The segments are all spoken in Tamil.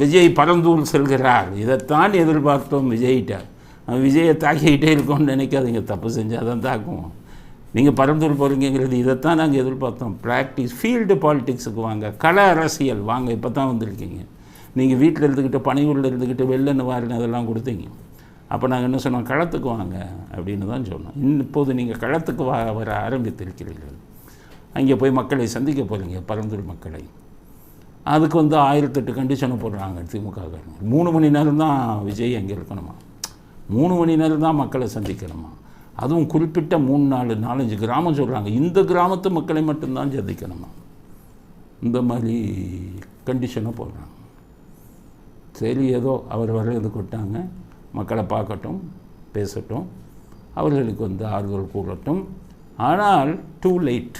விஜய் பரந்தூர் செல்கிறார். இதைத்தான் எதிர்பார்த்தோம் விஜய்கிட்ட. விஜயை தாக்கிக்கிட்டே இருக்கோம்னு நினைக்காதீங்க. தப்பு செஞ்சால் தான் தாக்குவோம். நீங்கள் பரந்தூர் போகிறீங்கிறது இதைத்தான் நாங்கள் எதிர்பார்த்தோம். ப்ராக்டிஸ் ஃபீல்டு பாலிடிக்ஸுக்கு வாங்க. கள அரசியல் வாங்க. இப்போ தான் வந்திருக்கீங்க. நீங்கள் வீட்டில் இருந்துக்கிட்டு பனையூரில் இருந்துக்கிட்டு வெள்ளன்னு வாரின்னு அதெல்லாம் கொடுத்தீங்க. அப்போ நாங்கள் என்ன சொன்னோம்? களத்துக்கு வாங்க அப்படின்னு தான் சொன்னோம். இப்போது நீங்கள் களத்துக்கு வா வர ஆரம்பித்திருக்கிறீர்கள். அங்கே போய் மக்களை சந்திக்க போகிறீங்க பரந்தூர் மக்களை. அதுக்கு வந்து ஆயிரத்தெட்டு கண்டிஷனை போடுறாங்க திமுக மூணு மணி நேரம் தான் விஜய் அங்கே இருக்கணுமா? மூணு மணி நேரம் தான் மக்களை சந்திக்கணுமா? அதுவும் குறிப்பிட்ட மூணு நாலு நாலஞ்சு கிராமம் சொல்கிறாங்க இந்த கிராமத்து மக்களை மட்டும்தான் சந்திக்கணுமா? இந்த மாதிரி கண்டிஷனை போடுறாங்க. சரி ஏதோ அவர் வர்றது கொட்டாங்க. மக்களை பார்க்கட்டும் பேசட்டும். அவர்களுக்கு வந்து ஆறுதல் கூறட்டும். ஆனால் டூ லைட்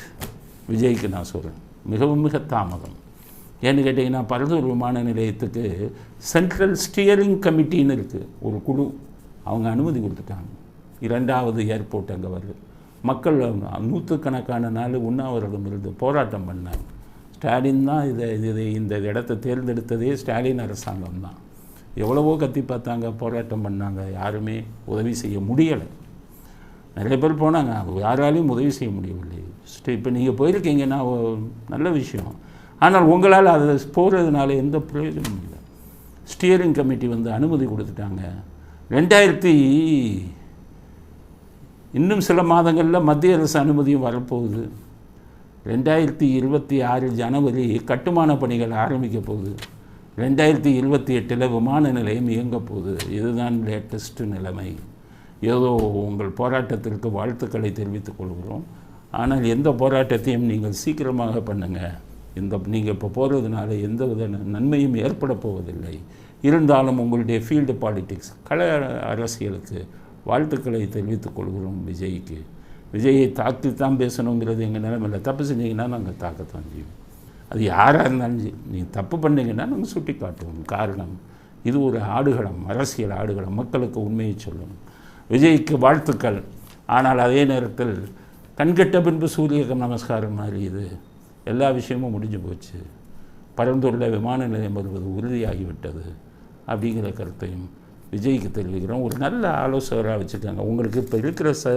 விஜய்க்கு நான் சொல்கிறேன் மிகவும் மிக தாமதம். ஏன்னு கேட்டிங்கன்னா பரதூர் விமான நிலையத்துக்கு சென்ட்ரல் ஸ்டியரிங் கமிட்டின்னு இருக்குது ஒரு குழு. அவங்க அனுமதி கொடுத்துட்டாங்க. இரண்டாவது ஏர்போர்ட் அங்கே வருது. மக்கள் நூற்றுக்கணக்கான நாள் உண்ணாவிரதம் இருந்து போராட்டம் பண்ணாங்க. ஸ்டாலின் தான் இதை இதை இந்த இடத்தை தேர்ந்தெடுத்ததே ஸ்டாலின் அரசாங்கம் தான். எவ்வளவோ கத்தி பார்த்தாங்க போராட்டம் பண்ணாங்க. யாருமே உதவி செய்ய முடியலை. நிறைய பேர் போனாங்க. யாராலையும் உதவி செய்ய முடியவில்லை. இப்போ நீங்கள் போயிருக்கீங்கன்னா நல்ல விஷயம். ஆனால் உங்களால் அதை போகிறதுனால எந்த பிரயோஜனமும் இல்லை. ஸ்டியரிங் கமிட்டி வந்து அனுமதி கொடுத்துட்டாங்க. ரெண்டாயிரத்தி இன்னும் சில மாதங்களில் மத்திய அரசு அனுமதியும் வரப்போகுது. ரெண்டாயிரத்தி இருபத்தி ஆறு ஜனவரி கட்டுமான பணிகள் ஆரம்பிக்க போகுது. ரெண்டாயிரத்தி இருபத்தி எட்டில் விமான நிலையம் இயங்க போகுது. இதுதான் லேட்டஸ்ட் நிலைமை. ஏதோ உங்கள் போராட்டத்திற்கு வாழ்த்துக்களை தெரிவித்துக் கொள்கிறோம். ஆனால் எந்த போராட்டத்தையும் நீங்கள் சீக்கிரமாக பண்ணுங்கள் இந்த நீங்கள் இப்போ போகிறதுனால எந்த வித நன்மையும் ஏற்பட போவதில்லை. இருந்தாலும் உங்களுடைய ஃபீல்டு பாலிட்டிக்ஸ் கல அரசியலுக்கு வாழ்த்துக்களை தெரிவித்துக் கொள்கிறோம் விஜய்க்கு. விஜயை தாக்கி தான் பேசணுங்கிறது எங்கள் நிலைமையில். தப்பு செஞ்சீங்கன்னா நாங்கள் தாக்கத்தான் செய்வோம். அது யாராக இருந்தாலும் சரி நீங்கள் தப்பு பண்ணிங்கன்னா நாங்கள் சுட்டி காட்டுவோம் காரணம் இது ஒரு ஆடுகளம் அரசியல் ஆடுகளம். மக்களுக்கு உண்மையை சொல்லணும். விஜய்க்கு வாழ்த்துக்கள். ஆனால் அதே நேரத்தில் கண்கெட்ட பின்பு சூரிய நமஸ்காரம் மாதிரி இது எல்லா விஷயமும் முடிஞ்சு போச்சு. பரந்துள்ள விமான நிலையம் வருவது உறுதியாகிவிட்டது அப்படிங்கிற கருத்தையும் விஜய்க்கு தெரிவிக்கிறோம். ஒரு நல்ல ஆலோசகராக வச்சுருக்காங்க. உங்களுக்கு இப்போ இருக்கிற ச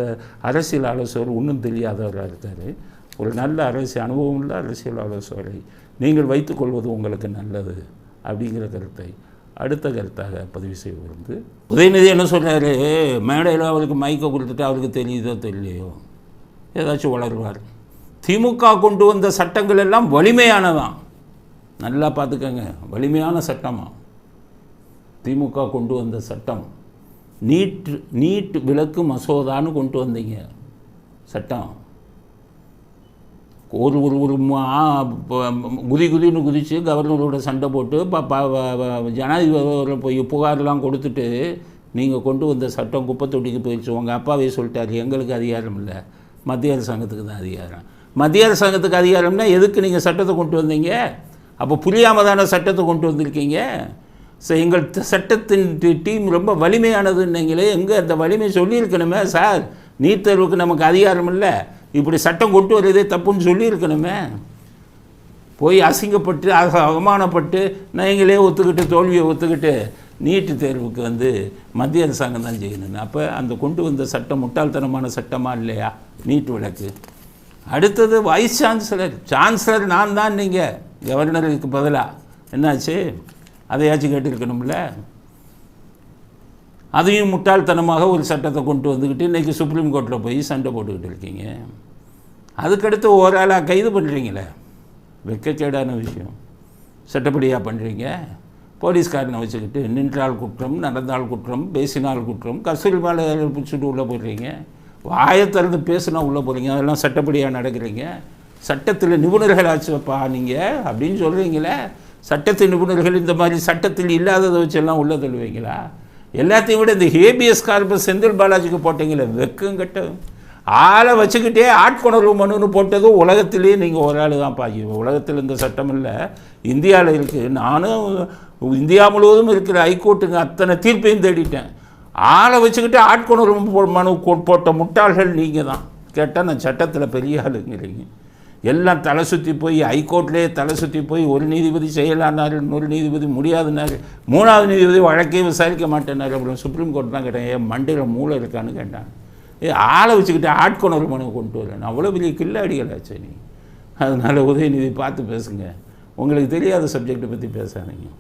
அரசியல் ஆலோசகர் ஒன்றும் தெரியாதவராக இருக்கார். ஒரு நல்ல அரசியல் அனுபவம் உள்ள அரசியல் ஆலோசகரை நீங்கள் வைத்துக்கொள்வது உங்களுக்கு நல்லது அப்படிங்கிற கருத்தை அடுத்த கருத்தாக பதிவு செய்ய வந்து உதயநிதி என்ன சொல்கிறாரு மேடையில் அவருக்கு மைக்கை கொடுத்துட்டு அவருக்கு தெரியுதோ தெரியலையோ? ஏதாச்சும் வளருவார் திமுக கொண்டு வந்த சட்டங்கள் எல்லாம் வலிமையானதான் நல்லா பார்த்துக்கங்க வலிமையான சட்டமா? திமுக கொண்டு வந்த சட்டம். நீட் நீட் விலக்கு மசோதான்னு கொண்டு வந்தீங்க. சட்டம். ஒரு ஒரு ஒரு குதி குதின்னு குதித்து கவர்னரோட சண்டை போட்டு ப- ஜனாதிபதி போய் புகார்லாம் கொடுத்துட்டு நீங்கள் கொண்டு வந்த சட்டம் குப்பை தொட்டிக்கு போயிடுச்சு. உங்கள் அப்பாவே சொல்லிட்டாரு. எங்களுக்கு அதிகாரம் இல்லை. மத்திய அரசாங்கத்துக்கு தான் அதிகாரம். மத்திய அரசாங்கத்துக்கு அதிகாரம்னா எதுக்கு நீங்கள் சட்டத்தை கொண்டு வந்தீங்க? அப்போ புரியாமல் தானே சட்டத்தை கொண்டு வந்திருக்கீங்க? ஸோ எங்கள் சட்டத்தின் டீம் ரொம்ப வலிமையானதுன்னீங்களே எங்கே அந்த வலிமை சொல்லியிருக்கணுமே? சார் நீட் தேர்வுக்கு நமக்கு அதிகாரம் இல்லை. இப்படி சட்டம் கொண்டு வர்றதே தப்புன்னு சொல்லியிருக்கணுமே? போய் அசிங்கப்பட்டு அக- அவமானப்பட்டு நீங்களே ஒத்துக்கிட்டு தோல்வியை ஒத்துக்கிட்டு நீட்டு தேர்வுக்கு வந்து மத்திய அரசாங்கம் தான் செய்யணும் அப்போ அந்த கொண்டு வந்த சட்டம் முட்டாள்தனமான சட்டமாக இல்லையா? நீட் விளக்கு அடுத்தது வைஸ் சான்சலர் சான்சலர் நான் தான் நீங்கள் கவர்னருக்கு பதிலாக என்னாச்சு? அதையாச்சும் கேட்டிருக்கணும்ல? அதையும் முட்டாள்தனமாக ஒரு சட்டத்தை கொண்டு வந்துக்கிட்டு இன்றைக்கி சுப்ரீம் கோர்ட்டில் போய் சண்டை போட்டுக்கிட்டு இருக்கீங்க. அதுக்கடுத்து ஒரு ஆளாக கைது பண்ணுறீங்களே வெக்கக்கேடான விஷயம். சட்டப்படியாக பண்ணுறீங்க போலீஸ்காரனை வச்சுக்கிட்டு நின்றால் குற்றம் நடந்தால் குற்றம் பேசினால் குற்றம் கஸ்தூரி மேலே பிடிச்சிட்டு உள்ளே போடுறீங்க வாயை திறந்து பேசுனா உள்ளே போகிறீங்க அதெல்லாம் சட்டப்படியாக நடக்கிறீங்க? சட்டத்தில் நிபுணர்களாச்சுப்பா நீங்கள் அப்படின்னு சொல்கிறீங்களே சட்டத்து நிபுணர்கள் இந்த மாதிரி சட்டத்தில் இல்லாததை வச்செல்லாம் உள்ளே தள்ளுவீங்களா? எல்லாத்தையும் விட இந்த ஹேபிஎஸ் கார்பஸ் செந்தில் பாலாஜிக்கு போட்டீங்களே? கட்டும் ஆளை வச்சுக்கிட்டே ஆட்கொணர்வு மனுன்னு போட்டது உலகத்திலே நீங்கள் ஒரு ஆள் தான் பாக்கி உலகத்தில் இந்த சட்டம் இல்லை. இந்தியாவில் இருக்குது நானும் இந்தியா முழுவதும் இருக்கிற ஹைகோர்ட்டுங்க அத்தனை தீர்ப்பையும் தேடிட்டேன். ஆளை வச்சுக்கிட்டு ஆட்கொணர்வு போ- மனு போட்ட முட்டாள்கள் நீங்கள் தான் கேட்டால் நான் சட்டத்தில் பெரிய ஆளுங்கிறீங்க எல்லாம் தலை சுற்றி போய் ஹைகோர்ட்லேயே தலை சுற்றி போய் ஒரு நீதிபதி செய்யலான்னாரு இன்னொரு நீதிபதி முடியாதுனாரு மூணாவது நீதிபதி வழக்கே விசாரிக்க மாட்டேன்னாரு அப்புறம் சுப்ரீம் கோர்ட் தான் கேட்டேன் ஏன் மண்டையில் மூளை இருக்கான்னு கேட்டான். ஏ ஆளை வச்சுக்கிட்டு ஆட்கொணர்வு மனு கொண்டு வரேன். அவ்வளோ பெரிய கில்லாடிகளாச்சு நீ. அதனால் உதயநிதி பார்த்து பேசுங்க. உங்களுக்கு தெரியாத சப்ஜெக்டை பற்றி பேசாதீங்க.